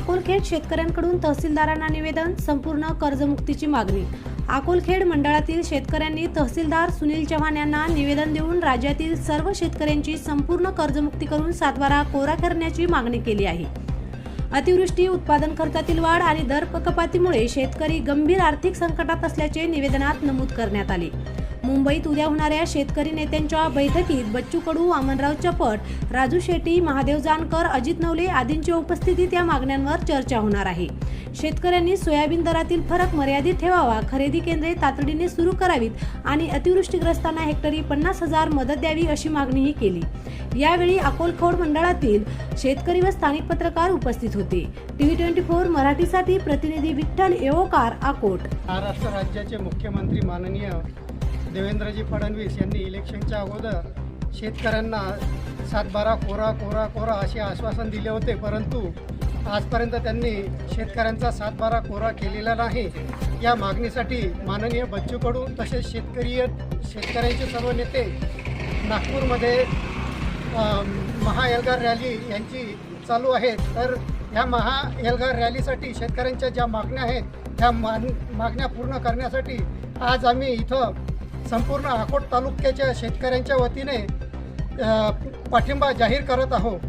अकोलखेड शेतकऱ्यांकडून तहसीलदारांना निवेदन संपूर्ण कर्जमुक्तीची मागणी. अकोलखेड मंडळातील शेतकऱ्यांनी तहसीलदार सुनील चव्हाण यांना निवेदन देऊन राज्यातील सर्व शेतकऱ्यांची संपूर्ण कर्जमुक्ती करून सातबारा कोरा करण्याची मागणी केली आहे. अतिवृष्टी उत्पादन खर्चातील वाढ आणि दर कपातीमुळे शेतकरी गंभीर आर्थिक संकटात असल्याचे निवेदनात नमूद करण्यात आले. मुंबईत उद्या होणाऱ्या शेतकरी नेत्यांच्या बैठकीत बच्चू कडू अमनराव चपट राजू शेट्टी महादेव जानकर अजित नवले आदींच्या उपस्थितीत या मागण्यांवर चर्चा होणार आहे. शेतकऱ्यांनी सोयाबीन दरातील फरक मर्यादित ठेवावा खरेदी केंद्रे तातडीने सुरू करावीत आणि अतिवृष्टीग्रस्तांना हेक्टरी पन्नास हजार मदत द्यावी अशी मागणीही केली. यावेळी अकोलखोड मंडळातील शेतकरी व स्थानिक पत्रकार उपस्थित होते. टीव्ही ट्वेंटी फोर मराठीसाठी प्रतिनिधी विठ्ठल येवकार अकोट महाराष्ट्र राज्याचे मुख्यमंत्री माननीय देवेंद्रजी फडणवीस यांनी इलेक्शनच्या अगोदर शेतकऱ्यांना सातबारा कोरा कोरा कोरा असे आश्वासन दिले होते परंतु आजपर्यंत त्यांनी शेतकऱ्यांचा सातबारा कोरा केलेला नाही. या मागणीसाठी माननीय बच्चू कडू तसेच शेतकरी शेतकऱ्यांचे सर्व नेते नागपूरमध्ये महाएलगार महाएल्गार रॅली यांची चालू आहे. तर ह्या महाएलगार रॅलीसाठी शेतकऱ्यांच्या ज्या मागण्या आहेत त्या मान मागण्या पूर्ण करण्यासाठी आज आम्ही इथं संपूर्ण अकोट तालुक्याच्या शेतकऱ्यांच्या वतीने पाठिंबा जाहीर करत आहोत.